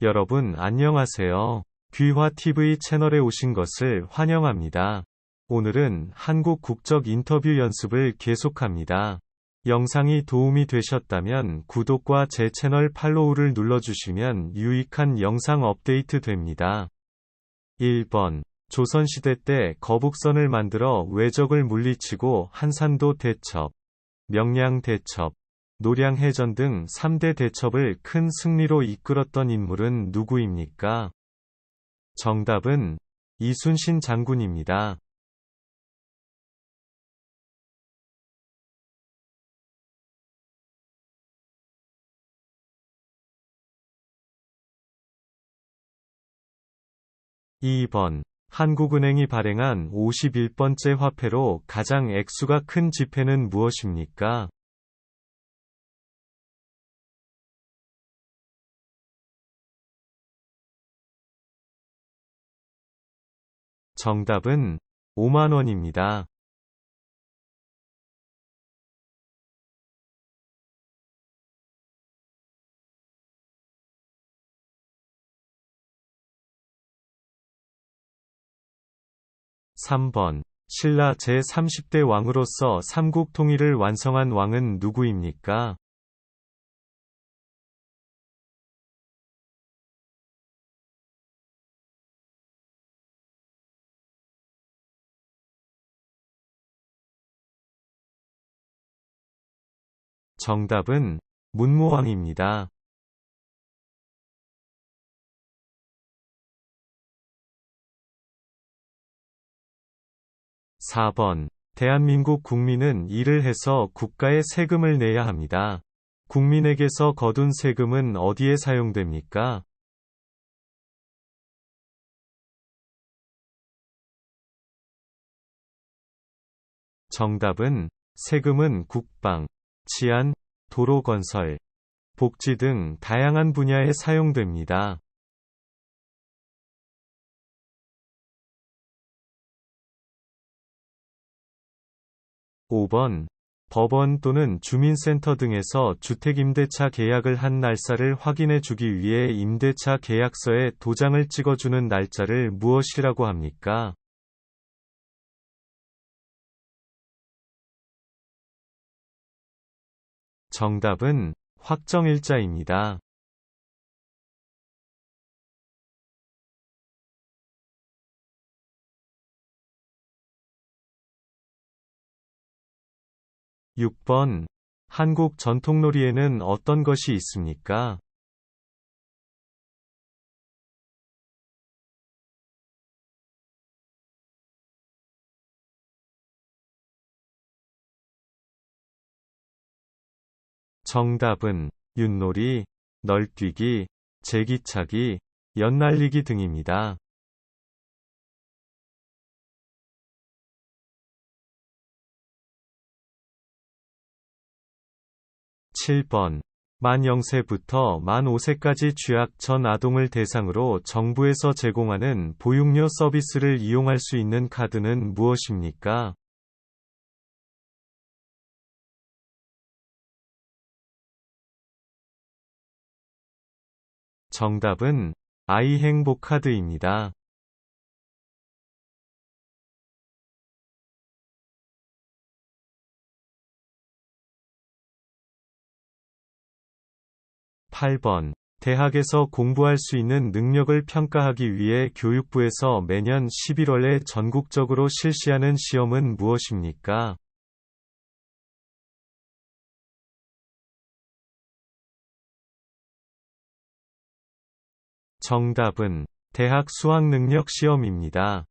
여러분 안녕하세요. 귀화TV 채널에 오신 것을 환영합니다. 오늘은 한국 국적 인터뷰 연습을 계속합니다. 영상이 도움이 되셨다면 구독과 제 채널 팔로우를 눌러주시면 유익한 영상 업데이트 됩니다. 1번. 조선시대 때 거북선을 만들어 외적을 물리치고 한산도 대첩, 명량 대첩, 노량해전 등 3대 대첩을 큰 승리로 이끌었던 인물은 누구입니까? 정답은 이순신 장군입니다. 2번 한국은행이 발행한 51번째 화폐로 가장 액수가 큰 지폐는 무엇입니까? 정답은 5만원입니다. 3번. 신라 제30대 왕으로서 삼국 통일을 완성한 왕은 누구입니까? 정답은 문무왕입니다. 4번. 대한민국 국민은 일을 해서 국가에 세금을 내야 합니다. 국민에게서 거둔 세금은 어디에 사용됩니까? 정답은 세금은 국방, 치안, 도로 건설, 복지 등 다양한 분야에 사용됩니다. 5번. 법원 또는 주민센터 등에서 주택임대차 계약을 한 날짜를 확인해 주기 위해 임대차 계약서에 도장을 찍어주는 날짜를 무엇이라고 합니까? 정답은 확정일자입니다. 6번. 한국 전통놀이에는 어떤 것이 있습니까? 정답은 윷놀이, 널뛰기, 제기차기, 연날리기 등입니다. 7번. 만 0세부터 만 5세까지 취약 전 아동을 대상으로 정부에서 제공하는 보육료 서비스를 이용할 수 있는 카드는 무엇입니까? 정답은 아이 행복 카드입니다. 8번. 대학에서 공부할 수 있는 능력을 평가하기 위해 교육부에서 매년 11월에 전국적으로 실시하는 시험은 무엇입니까? 정답은 대학 수학능력 시험입니다.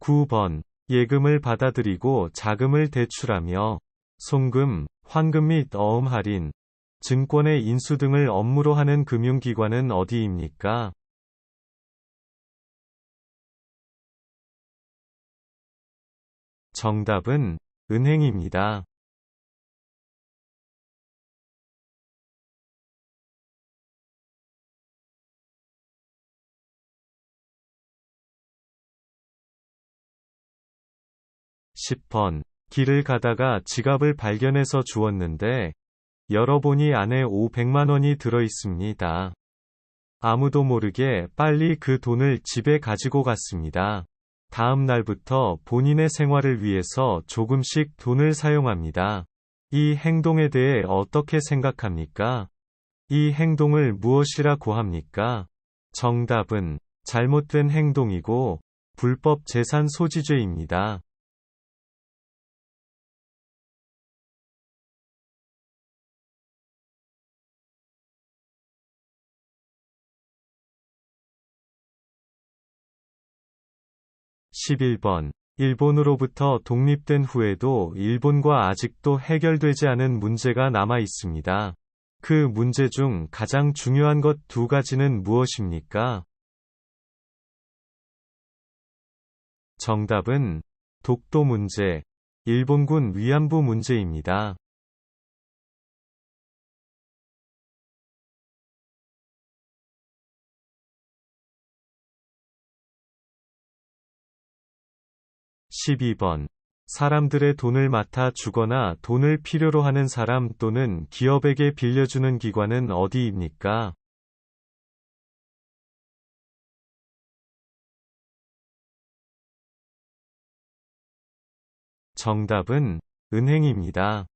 9번. 예금을 받아들이고 자금을 대출하며 송금, 환금 및 어음 할인, 증권의 인수 등을 업무로 하는 금융기관은 어디입니까? 정답은 은행입니다. 10번. 길을 가다가 지갑을 발견해서 주웠는데, 열어보니 안에 500만 원이 들어 있습니다. 아무도 모르게 빨리 그 돈을 집에 가지고 갔습니다. 다음 날부터 본인의 생활을 위해서 조금씩 돈을 사용합니다. 이 행동에 대해 어떻게 생각합니까? 이 행동을 무엇이라고 합니까? 정답은 잘못된 행동이고 불법 재산 소지죄입니다. 11번. 일본으로부터 독립된 후에도 일본과 아직도 해결되지 않은 문제가 남아 있습니다. 그 문제 중 가장 중요한 것 두 가지는 무엇입니까? 정답은 독도 문제, 일본군 위안부 문제입니다. 12번. 사람들의 돈을 맡아 주거나 돈을 필요로 하는 사람 또는 기업에게 빌려주는 기관은 어디입니까? 정답은 은행입니다.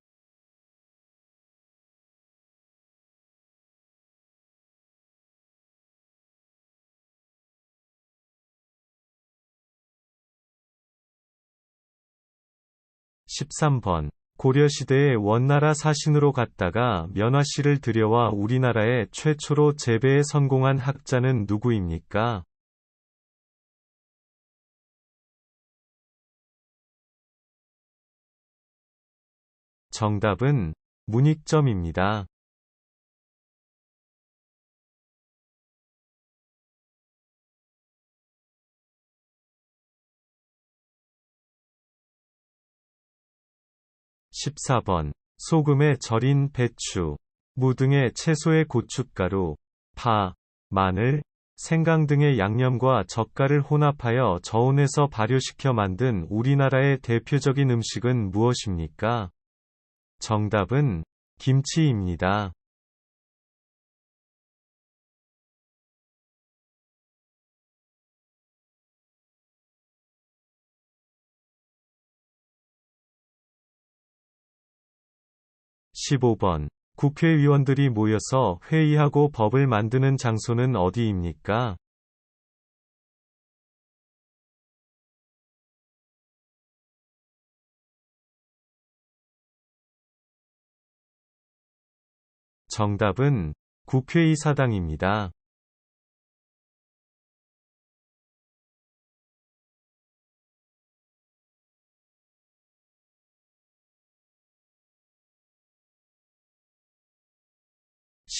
13번. 고려시대의 원나라 사신으로 갔다가 면화씨를 들여와 우리나라에 최초로 재배에 성공한 학자는 누구입니까? 정답은 문익점입니다. 14번. 소금에 절인 배추, 무 등의 채소의 고춧가루, 파, 마늘, 생강 등의 양념과 젓갈을 혼합하여 저온에서 발효시켜 만든 우리나라의 대표적인 음식은 무엇입니까? 정답은 김치입니다. 15번. 국회의원들이 모여서 회의하고 법을 만드는 장소는 어디입니까? 정답은 국회의 사당입니다.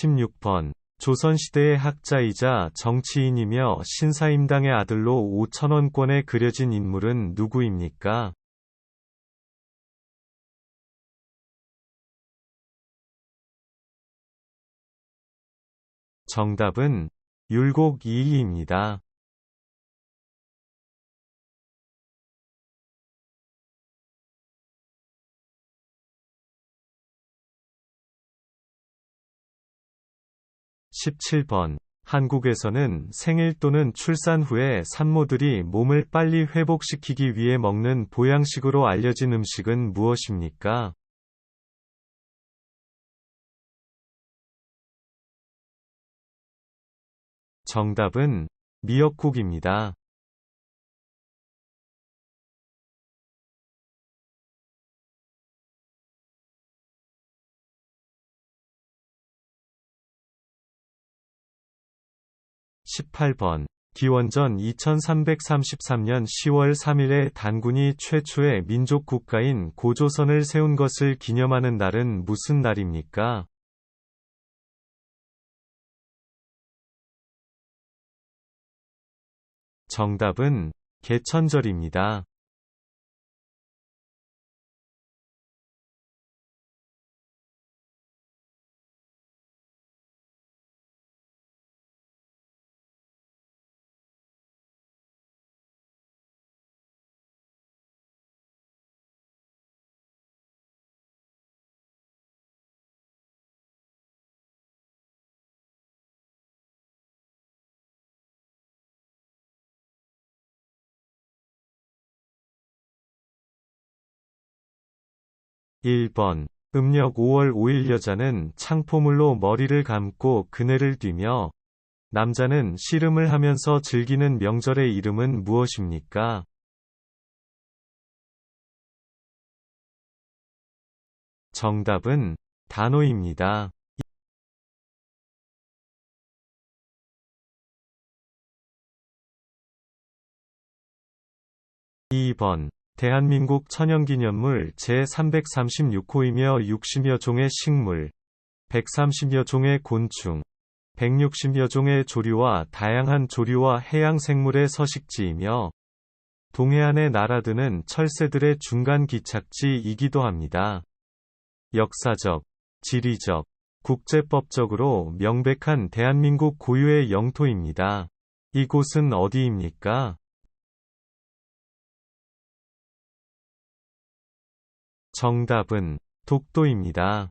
16번. 조선시대의 학자이자 정치인이며 신사임당의 아들로 5천원권에 그려진 인물은 누구입니까? 정답은 율곡 이이입니다. 17번. 한국에서는 생일 또는 출산 후에 산모들이 몸을 빨리 회복시키기 위해 먹는 보양식으로 알려진 음식은 무엇입니까? 정답은 미역국입니다. 18번. 기원전 2333년 10월 3일에 단군이 최초의 민족 국가인 고조선을 세운 것을 기념하는 날은 무슨 날입니까? 정답은 개천절입니다. 1번. 음력 5월 5일 여자는 창포물로 머리를 감고 그네를 뛰며 남자는 씨름을 하면서 즐기는 명절의 이름은 무엇입니까? 정답은 단오입니다. 2번 대한민국 천연기념물 제336호이며 60여 종의 식물, 130여 종의 곤충, 160여 종의 조류와 다양한 조류와 해양 생물의 서식지이며 동해안에 날아드는 철새들의 중간 기착지이기도 합니다. 역사적, 지리적, 국제법적으로 명백한 대한민국 고유의 영토입니다. 이곳은 어디입니까? 정답은 독도입니다.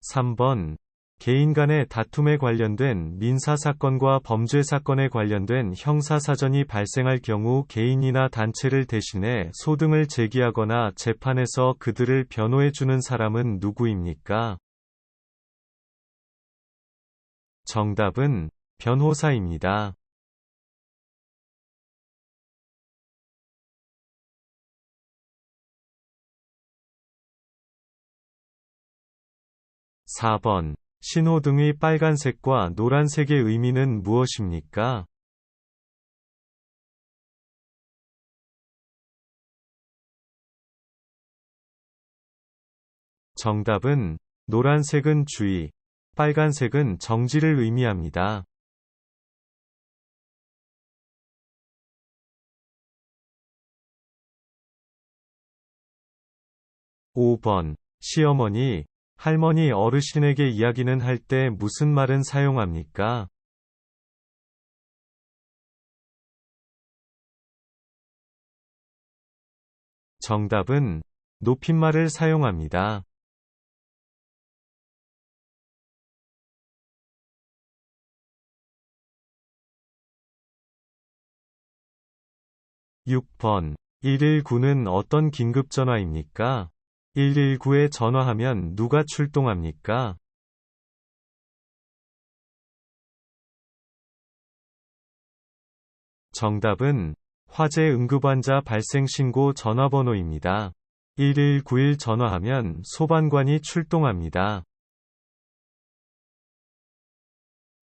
3번 개인 간의 다툼에 관련된 민사사건과 범죄사건에 관련된 형사사전이 발생할 경우 개인이나 단체를 대신해 소등을 제기하거나 재판에서 그들을 변호해주는 사람은 누구입니까? 정답은 변호사입니다. 4번 신호등의 빨간색과 노란색의 의미는 무엇입니까? 정답은 노란색은 주의, 빨간색은 정지를 의미합니다. 5번 시어머니, 할머니 어르신에게 이야기는 할 때 무슨 말은 사용합니까? 정답은 높임말을 사용합니다. 6번 119는 어떤 긴급전화입니까? 119에 전화하면 누가 출동합니까? 정답은 화재 응급환자 발생 신고 전화번호입니다. 1191 전화하면 소방관이 출동합니다.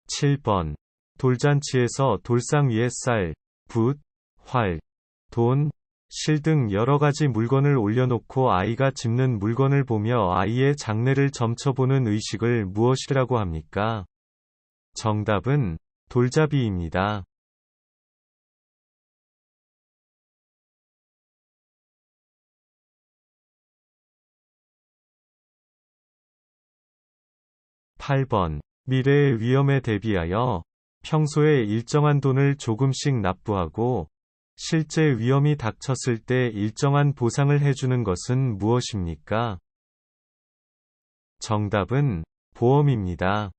7번 돌잔치에서 돌상 위에 쌀, 붓, 활, 돈, 실 등 여러 가지 물건을 올려놓고 아이가 집는 물건을 보며 아이의 장래를 점쳐보는 의식을 무엇이라고 합니까? 정답은 돌잡이입니다. 8번 미래의 위험에 대비하여 평소에 일정한 돈을 조금씩 납부하고 실제 위험이 닥쳤을 때 일정한 보상을 해주는 것은 무엇입니까? 정답은 보험입니다.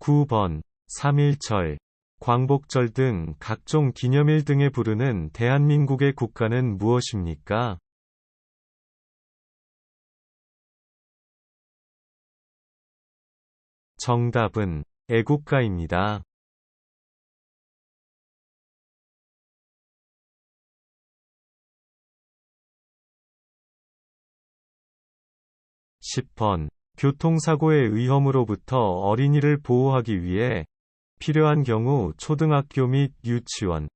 9번 3.1절, 광복절 등 각종 기념일 등에 부르는 대한민국의 국가는 무엇입니까? 정답은 애국가입니다. 10번 교통사고의 위험으로부터 어린이를 보호하기 위해 필요한 경우 초등학교 및 유치원,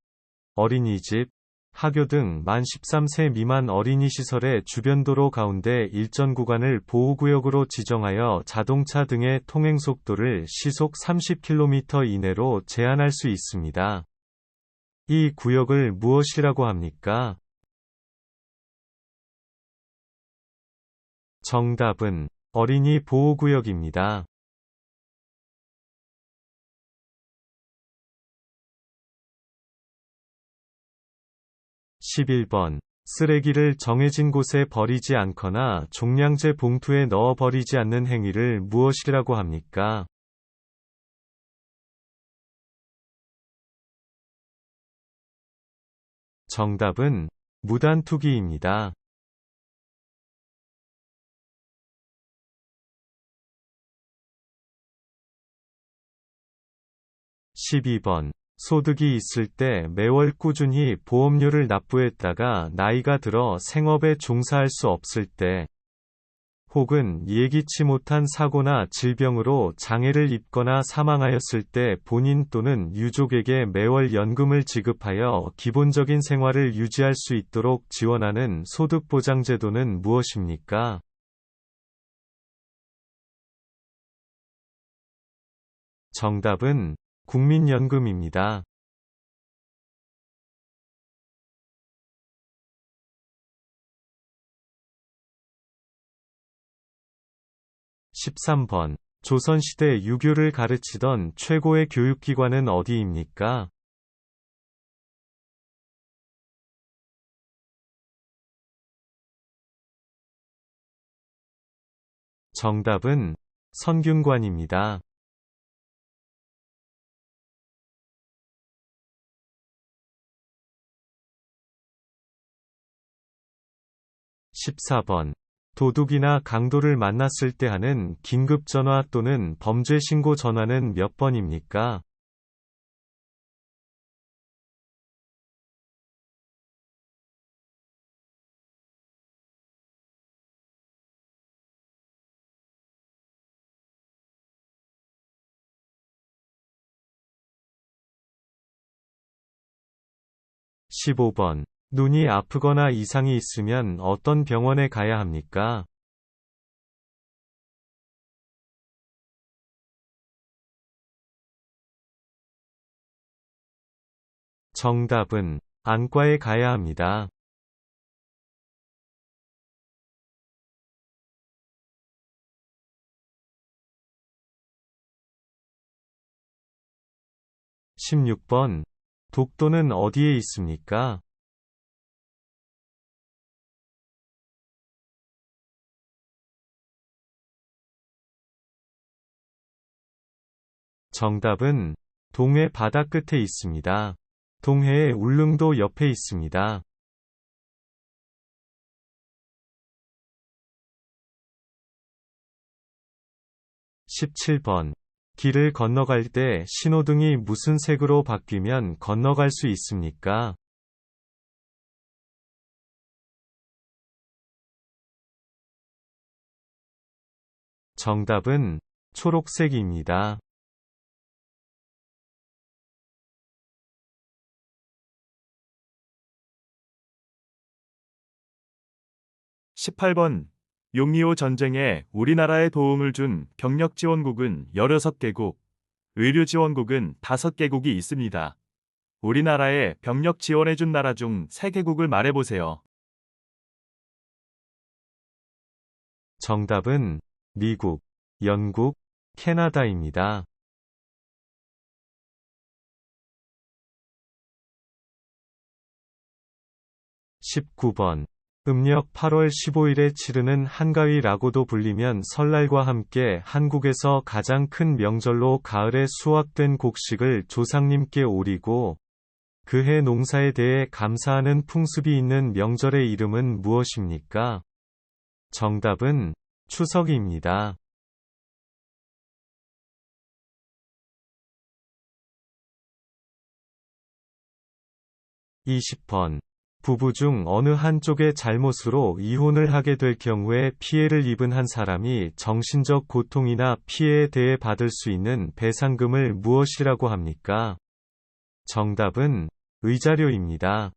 어린이집, 학교 등 만 13세 미만 어린이 시설의 주변 도로 가운데 일전 구간을 보호구역으로 지정하여 자동차 등의 통행 속도를 시속 30km 이내로 제한할 수 있습니다. 이 구역을 무엇이라고 합니까? 정답은 어린이 보호구역입니다. 11번. 쓰레기를 정해진 곳에 버리지 않거나 종량제 봉투에 넣어 버리지 않는 행위를 무엇이라고 합니까? 정답은 무단 투기입니다. 12번. 소득이 있을 때 매월 꾸준히 보험료를 납부했다가 나이가 들어 생업에 종사할 수 없을 때, 혹은 예기치 못한 사고나 질병으로 장애를 입거나 사망하였을 때 본인 또는 유족에게 매월 연금을 지급하여 기본적인 생활을 유지할 수 있도록 지원하는 소득보장제도는 무엇입니까? 정답은 국민연금입니다. 13번. 조선시대 유교를 가르치던 최고의 교육기관은 어디입니까? 정답은 선균관입니다. 14번. 도둑이나 강도를 만났을 때 하는 긴급전화 또는 범죄 신고 전화는 몇 번입니까? (15번) 눈이 아프거나 이상이 있으면 어떤 병원에 가야 합니까? 정답은 안과에 가야 합니다. 16번 독도는 어디에 있습니까? 정답은 동해 바다 끝에 있습니다. 동해의 울릉도 옆에 있습니다. 17번. 길을 건너갈 때 신호등이 무슨 색으로 바뀌면 건너갈 수 있습니까? 정답은 초록색입니다. 18번 용리오 전쟁에 우리나라에 도움을 준 병력 지원국은 16개국, 의료 지원국은 5개국이 있습니다. 우리나라에 병력 지원해준 나라 중 3개국을 말해보세요. 정답은 미국, 영국, 캐나다입니다. 19번 음력 8월 15일에 치르는 한가위라고도 불리면 설날과 함께 한국에서 가장 큰 명절로 가을에 수확된 곡식을 조상님께 오리고 그해 농사에 대해 감사하는 풍습이 있는 명절의 이름은 무엇입니까? 정답은 추석입니다. 20번 부부 중 어느 한쪽의 잘못으로 이혼을 하게 될 경우에 피해를 입은 한 사람이 정신적 고통이나 피해에 대해 받을 수 있는 배상금을 무엇이라고 합니까? 정답은 의자료입니다.